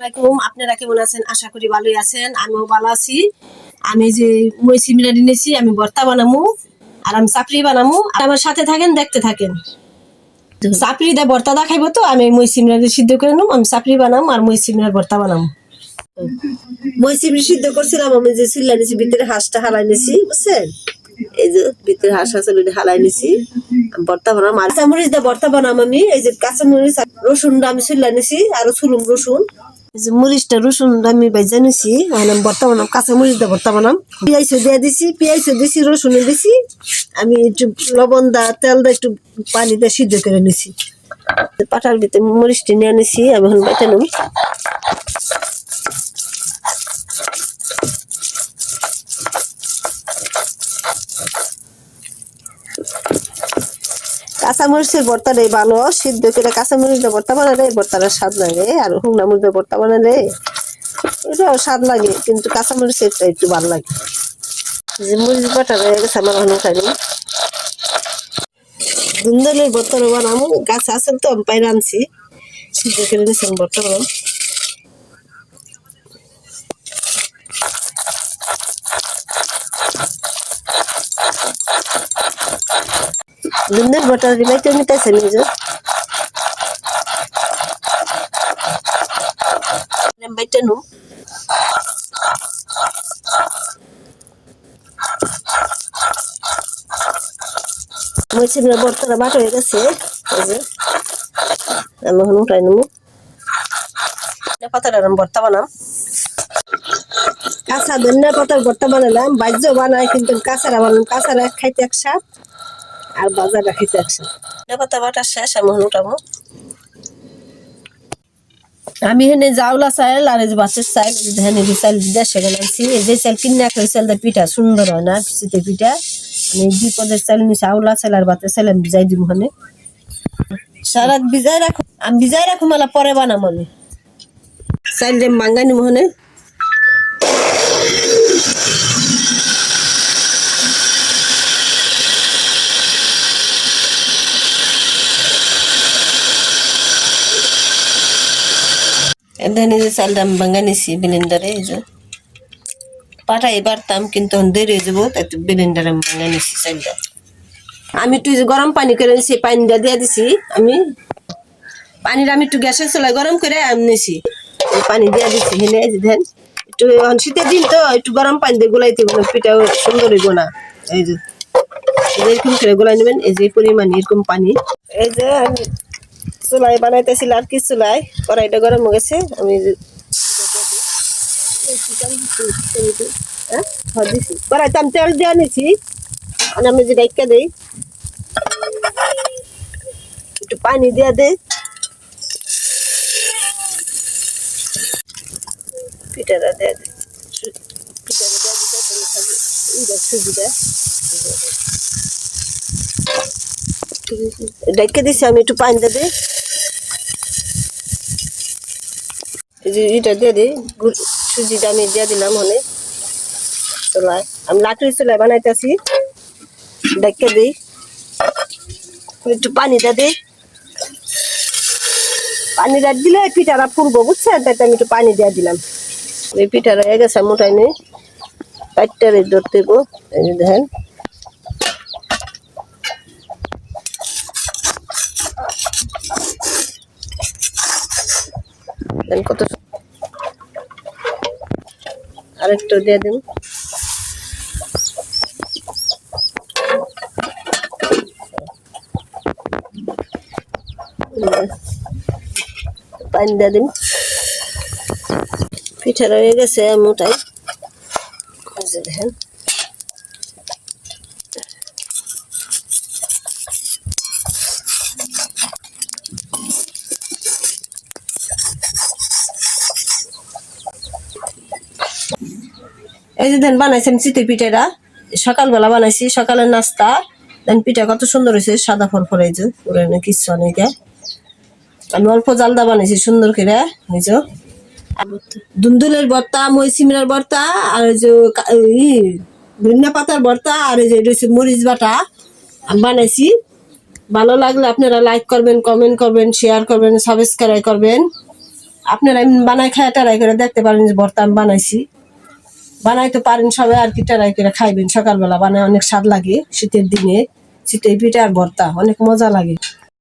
আসসালামাইকুম আপনারা কেমন আছেন? আশা করি ভালোই আছেন। আমিও ভালো আছি। আমি যে মই সিমরা নিয়েছি আমি ভর্তা বানামু, আর আমি চাপড়ি বানামু। আর আমার সাথে থাকেন, দেখতে থাকেন। চাপড়ি দা ভর্তা দা খাইবো তো, আমি মই সিমরা সিদ্ধ করে নেব আমি চাপড়ি বানাম আর মই সিমরার ভর্তা বানাম। মই সিমরি সিদ্ধ করছিলাম, আমি যে চিল্লা নিছি, ভিতরে হাঁসটা হালাই নিছি, বুঝছেন? এই যে ভিতরে হাঁস আছে হালাই নিছি ভর্তা বানাম। আর কাঁচামরিচ দা ভর্তা বানাম আমি, এই যে কাঁচামরিচ রসুনটা আমি চিল্লা নিছি, আরও চুলুম রসুন। যে মরিচটা, রসুন আমি বাইজা জানিছি এখন আমি ভর্তা বানাম কাঁচা মরিচ দা ভর্তা বানাম পেঁয়াজ দিয়ে দিছি, পেঁয়াজ দিছি, রসুন দিছি। আমি একটু লবণ দা, তেল দা একটু পানি দিয়ে সিদ্ধ করে নিছি। পাটার ভিতরে মরিচটি নিয়ে নিছি, আমি এখন বেটে নেব। কাঁচামরিচের ভর্তাটাই ভালো সিদ্ধ করে কাঁচামরিচের ভর্তা বানালে ভর্তাটা স্বাদ লাগে। আর হুংনা মরিচের ভর্তা বানালে এটাও স্বাদ লাগে, কিন্তু কাঁচামরিচেরটা একটু ভালো লাগে। যে মরিচ বাটা রয়ে গেছে আমার অনেক খাই দুন্দলের ভর্তা বানাবো, গাছ আছে তো, আমি পাই আনছি। সিদ্ধ করে নিয়েছেন ভর্তা বানাম দুন্দল ভর্তা রিমাইতে নিতেছে নিজে বাইতে নুম মরিচের বর্তটা বাট হয়ে গেছে আমি এখন উঠাই নেব পাতাটা ভর্তা বানাম কাঁচা ধনিয়া পাতার ভর্তা বানালাম বাজ্য বানাই কিন্তু কাঁচারা বানালাম কাঁচারা খাইতে এক সাপ আর এক সাপ ধনিয়া পাতা বাটা শেষ আমি উঠাবো। আমি এখানে জাউলা চাল আর এই যে বাচ্চার চাল যে দেশে গেলামছি এই যে চাল কিনে ওই চালটা পিঠা সুন্দর হয় না পিছিতে পিঠা। আমি দুই পদের চাল নিছি আউলা চাল আর বাতের চাল আমি ভিজাই দিব ওখানে সারা ভিজাই রাখো আমি ভিজাই রাখো মালা পরে বানাম আমি। চাল যে মাঙ্গা নিব এখানে যে চালটা আমি ভাঙ্গা নিছি ব্লেন্ডারে এই যে পাঠাই বাড়তাম কিন্তু দেরি হয়ে যাব, তাই ব্লেন্ডারে ভাঙ্গা নিছি চালটা আমি একটু গরম পানি করে নিছি, পানিটা দিয়ে দিছি, আমি পানিটা আমি একটু গ্যাসের চুলায় গরম করে আমি নিছি। পানি দিয়ে দিছি হেনে দেন, একটু শীতের দিন তো, একটু গরম পানি দিয়ে গোলাইতে পিঠাও সুন্দর হইব না। এই যে, এরকম করে গোলাই নেবেন, এই যে পরিমাণ এরকম পানি। এই যে আমি চুলাই বানাইতেছিল আর কি চুলাই। কড়াইটা গরম হয়ে গেছে, আমি হ্যাঁ? হ্যাঁ কড়াইতে আমি তেল দিয়ে নিছি, আর আমি যে ডাইকা দিই, একটু পানি দিয়ে দে ডাইকা দিছি, আমি একটু পানি এটা দিয়ে দিই। সুজিটা আমি দিয়ে দিলাম অনেক চুলায়। আমি লাকড়ি চুলায় বানাইতেছি। ডেকে দিই। একটু পানি দিয়ে দিই। পানি দিয়ে দিলে পিঠাটা ফুলবো, বুঝছেন? তাই আমি একটু পানি দিয়ে দিলাম। এই পিঠাটা হয়ে গেছে, মোটাই নেই। চারটারে ধরতে দেখেন কত আরেকটু দিয়ে দিন। পানি দিয়ে দিন। পিঠা রয়ে গেছে মোটাই। দেখেন। এই যে দেন বানাইছেন চিতই পিঠাটা সকালবেলা বানাইছি, সকালের নাস্তা। দেন পিঠা কত সুন্দর হয়েছে, সাদা ফরফর এই যে পুরানো কিচ্ছু অনেক আমি অল্প জালদা বানাইছি, সুন্দর করে যে। দুন্দুলের ভর্তা, মই সিমরার ভর্তা, আর যে ধনিয়া পাতার ভর্তা, আর এই যে হচ্ছে মরিচ বাটা। আমি বানাইছি। ভালো লাগলে আপনারা লাইক করবেন, কমেন্ট করবেন, শেয়ার করবেন সাবস্ক্রাইব করবেন। আপনারা বানাই খায় ট্রাই করে দেখতে পারেন যে ভর্তা আমি বানাইছি। বানাইতে পারেন সবাই আর কি, ট্রাই করে খাইবেন সকালবেলা। বানায় অনেক স্বাদ লাগে শীতের দিনে। শীতের পিঠা আর ভর্তা, অনেক মজা লাগে।